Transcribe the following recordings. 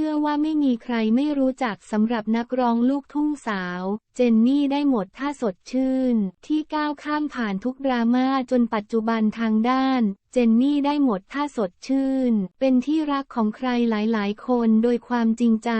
ชื่อว่าไม่มีใครไม่รู้จักสำหรับนักร้องลูกทุ่งสาว เจนนี่ได้หมดท่าสดชื่น ที่ก้าวข้ามผ่านทุกดราม่าจนปัจจุบันทางด้าน จนนี่ได้หมดท่าสดชื่น เป็นที่รักของใครหลายๆ คนโดยความจริงใจ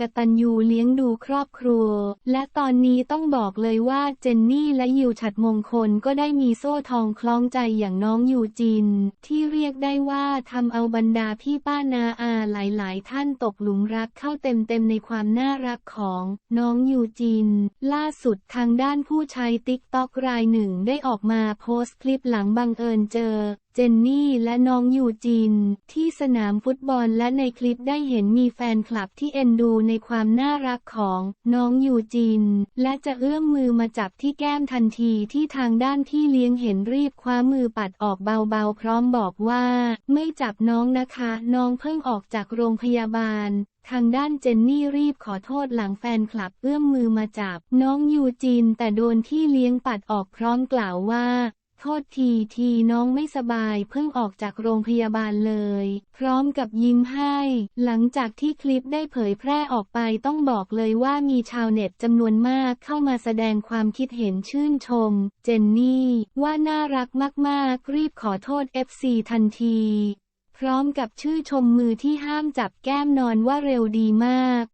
กตัญญูเลี้ยงดูครอบครัว และตอนนี้ต้องบอกเลยว่าเจนนี่และยิวฉัดมงคลก็ได้มีโซ่ทองคล้องใจอย่างน้องยูจิน ที่เรียกได้ว่าทำเอาบรรดาพี่ป้านาอาหลายๆ ท่านตกหลุมรักเข้าเต็มๆในความน่ารักของน้องยูจิน ล่าสุดทางด้านผู้ใช้ติ๊กต็อกรายหนึ่งได้ออกมาโพสต์คลิปหลังบังเอิญเจอ เจนนี่และน้องยูจิน ที่สนามฟุตบอลและในคลิปได้เห็นมีแฟนคลับที่เอ็นดูในความน่ารักของน้องยูจิน และจะเอื้อมมือมาจับที่แก้มทันทีที่ทางด้านพี่เลี้ยงเห็นรีบคว้ามือปัดออกเบาๆ พร้อมบอกว่า ไม่จับน้องนะคะ น้องเพิ่งออกจากโรงพยาบาลทางด้านเจนนี่รีบขอโทษหลังแฟนคลับเอื้อมมือมาจับ น้องยูจินแต่โดนที่เลี้ยงปัดออกพร้อมกล่าวว่า โทษทีทีน้องไม่สบายเพิ่งออกจากโรงพยาบาลเลย พร้อมกับยิ้มให้ หลังจากที่คลิปได้เผยแพร่ออกไปต้องบอกเลยว่ามีชาวเน็ตจำนวนมากเข้ามาแสดงความคิดเห็นชื่นชม เจนนี่ ว่าน่ารักมาก ๆ รีบขอโทษ FC ทันทีพร้อมกับชื่อชมมือที่ห้ามจับแก้มนอนว่าเร็วดีมาก